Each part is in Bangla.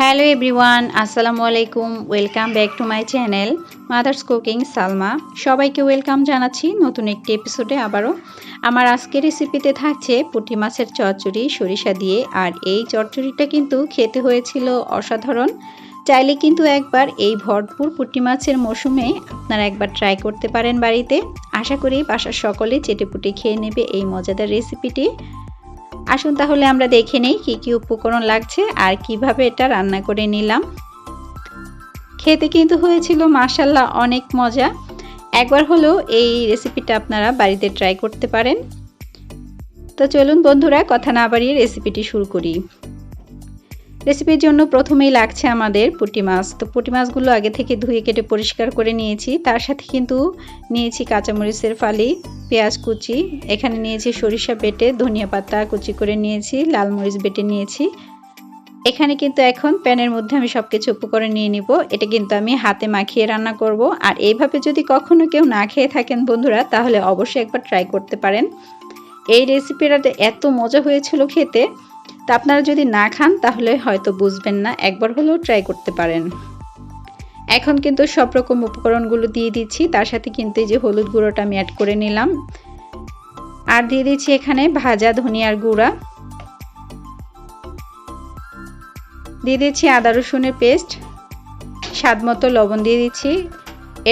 হ্যালো এভরিওয়ান আসসালামু আলাইকুম welcome back to my channel mother's cooking Salma সবাইকে ওয়েলকাম জানাচ্ছি নতুন একটি এপিসোডে আবারও। আমার আজকের রেসিপিতে থাকছে পুঁটি মাছের চচ্চড়ি, সরিষা দিয়ে, আর এই চচ্চড়িটা কিন্তু খেতে হয়েছিল অসাধারণ। চাইলে কিন্তু একবার এই ভরপুর পুঁটি মাছের মৌসুমে আপনারা একবার ট্রাই করতে পারেন বাড়িতে। আশা করি বাসার সকলে চেটেপুটে খেয়ে নেবে এই মজাদার রেসিপিটি আসুন তাহলে আমরা দেখে নেই কী কী উপকরণ লাগছে আর কীভাবে এটা রান্না করে নিলাম। খেতে কিন্তু হয়েছিল মাসাল্লাহ অনেক মজা। একবার হলেও এই রেসিপিটা আপনারা বাড়িতে ট্রাই করতে পারেন। তো চলুন বন্ধুরা, কথা না বাড়িয়ে রেসিপিটি শুরু করি। রেসিপির জন্য প্রথমেই লাগছে আমাদের পুঁটি মাছ। তো পুঁটি মাছগুলো আগে থেকে ধুয়ে কেটে পরিষ্কার করে নিয়েছি। তার সাথে কিন্তু নিয়েছি কাঁচামরিচের ফালি। পেঁয়াজ কুচি, এখানে নিয়েছি সরিষা বেটে ধনিয়া পাতা কুচি করে নিয়েছি, লাল মরিচ বেটে নিয়েছি। এখানে কিন্তু এখন প্যানের মধ্যে আমি সব কিছু উপকরণ নিয়ে নিব, এটা কিন্তু আমি হাতে মাখিয়ে রান্না করব। আর এইভাবে যদি কখনো কেউ না খেয়ে থাকেন বন্ধুরা, তাহলে অবশ্যই একবার ট্রাই করতে পারেন। এই রেসিপিটা এত মজা হয়েছিল খেতে, তা আপনারা যদি না খান, তাহলে হয়তো বুঝবেন না, একবার হলেও ট্রাই করতে পারেন। এখন কিন্তু সব রকম উপকরণগুলো দিয়ে দিচ্ছি। তার সাথে কিন্তু এই যে হলুদ গুঁড়োটা আমি অ্যাড করে নিলাম। আর দিয়ে দিচ্ছি এখানে ভাজা ধনিয়ার গুঁড়া। দিয়ে দিচ্ছি আদা রসুনের পেস্ট। স্বাদ মতো লবণ দিয়ে দিচ্ছি।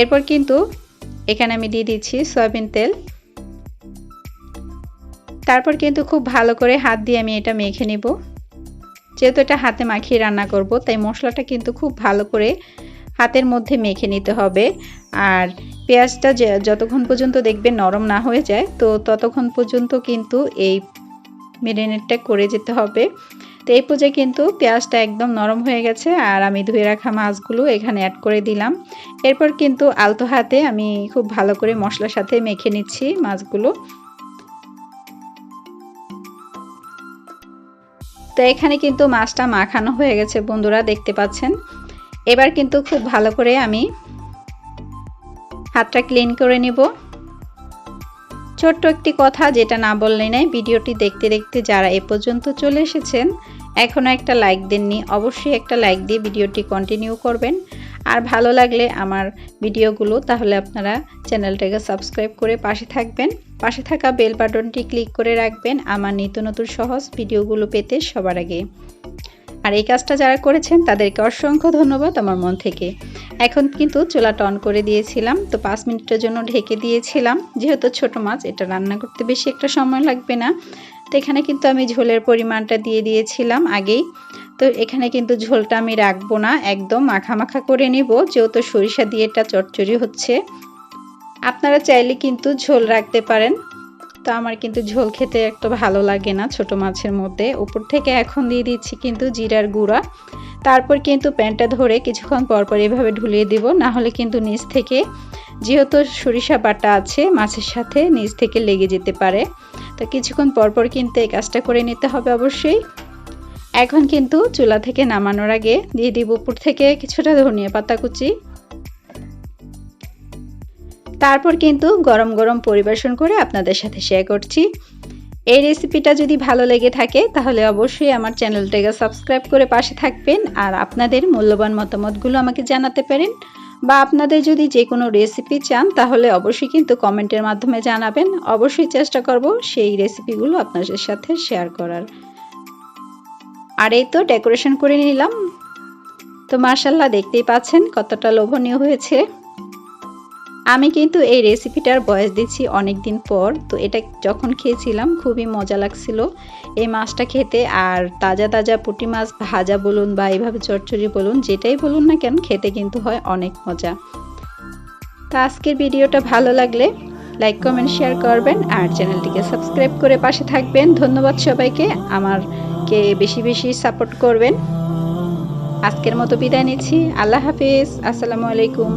এরপর কিন্তু এখানে আমি দিয়ে দিচ্ছি সয়াবিন তেল। তারপর কিন্তু খুব ভালো করে হাত দিয়ে আমি এটা মেখে নিব। যেহেতু এটা হাতে মাখিয়ে রান্না করব, তাই মশলাটা কিন্তু খুব ভালো করে হাতের মধ্যে মেখে নিতে হবে। আর পেঁয়াজটা যতক্ষণ পর্যন্ত দেখবেন নরম না হয়ে যায়, তো ততক্ষণ পর্যন্ত কিন্তু এই মেরিনেটটা করে যেতে হবে। তো এই পর্যায়ে কিন্তু পেঁয়াজটা একদম নরম হয়ে গেছে, আর আমি ধুয়ে রাখা মাছগুলো এখানে অ্যাড করে দিলাম। এরপর কিন্তু আলতো হাতে আমি খুব ভালো করে মশলার সাথে মেখে নিচ্ছি মাছগুলো। তো এখানে কিন্তু মাছটা মাখানো হয়ে গেছে, বন্ধুরা দেখতে পাচ্ছেন। এবার কিন্তু খুব ভালো করে আমি হাতটা ক্লিন করে নিব। ছোট্ট একটি কথা যেটা না বললে নাই, ভিডিওটি দেখতে দেখতে যারা এ পর্যন্ত চলে এসেছেন, এখনও একটা লাইক দেননি, অবশ্যই একটা লাইক দিয়ে ভিডিওটি কন্টিনিউ করবেন। আর ভালো লাগলে আমার ভিডিওগুলো তাহলে আপনারা চ্যানেলটাকে সাবস্ক্রাইব করে পাশে থাকবেন। পাশে থাকা বেল বাটনটি ক্লিক করে রাখবেন, আমার নিত্য নতুন সহজ ভিডিওগুলো পেতে সবার আগে। আর এই কাজটা যারা করেছেন, তাদেরকে অসংখ্য ধন্যবাদ আমার মন থেকে। এখন কিন্তু চুলাটা অন করে দিয়েছিলাম, তো পাঁচ মিনিটের জন্য ঢেকে দিয়েছিলাম। যেহেতু ছোট মাছ, এটা রান্না করতে বেশি একটা সময় লাগবে না। তো এখানে কিন্তু আমি ঝোলের পরিমাণটা দিয়ে দিয়েছিলাম আগেই। তো এখানে কিন্তু ঝোলটা আমি রাখব না, একদম মাখা মাখা করে নিব, যেহেতু সরিষা দিয়ে এটা চটচড়ি হচ্ছে। আপনারা চাইলে কিন্তু ঝোল রাখতে পারেন। তো আমার কিন্তু ঝোল খেতে একটু ভালো লাগে না ছোট মাছের মধ্যে। উপর থেকে এখন দিয়ে দিচ্ছি কিন্তু জিরার গুঁড়া। তারপর কিন্তু প্যানটা ধরে কিছুক্ষণ পরপর এভাবে ঢুলিয়ে দিব, না হলে কিন্তু নিচ থেকে যেহেতু সরিষা বাটা আছে মাছের সাথে নিচ থেকে লেগে যেতে পারে। তো কিছুক্ষণ পরপর কিন্তু এই কাজটা করে নিতে হবে অবশ্যই। এখন কিন্তু চুলা থেকে নামানোর আগে দিয়ে দিব উপর থেকে কিছুটা ধনিয়া পাতা কুচি। তারপর কিন্তু গরম গরম পরিবেশন করে আপনাদের সাথে শেয়ার করছি। এই রেসিপিটা যদি ভালো লেগে থাকে, তাহলে অবশ্যই আমার চ্যানেলটাকে সাবস্ক্রাইব করে পাশে থাকবেন আর আপনাদের মূল্যবান মতামতগুলো আমাকে জানাতে পারেন। বা আপনাদের যদি যে কোনো রেসিপি চান, তাহলে অবশ্যই কিন্তু কমেন্টের মাধ্যমে জানাবেন। অবশ্যই চেষ্টা করব সেই রেসিপিগুলো আপনাদের সাথে শেয়ার করার। আর এই তো ডেকোরেশন করে নিলাম। তো মার্শাল্লাহ দেখতেই পাচ্ছেন কতটা লোভনীয় হয়েছে। আমি কিন্তু এই রেসিপিটার বয়স দিচ্ছি অনেক দিন পর, তো এটা যখন খেয়েছিলাম খুবই মজা লাগছিল। এই মাছটা খেতে আর তাজা তাজা পুঁটি মাছ, ভাজা বলুন বা এইভাবে চটচড়ি বলুন, যেটাই বলুন না কেন, খেতে কিন্তু হয় অনেক মজা। তো আজকের ভিডিওটা ভালো লাগলে লাইক কমেন্ট শেয়ার করবেন আর চ্যানেলটিকে সাবস্ক্রাইব করে পাশে থাকবেন। ধন্যবাদ সবাইকে, আমারকে বেশি বেশি সাপোর্ট করবেন। আজকের মতো বিদায় নিচ্ছি। আল্লাহ হাফিজ। আসসালামু আলাইকুম।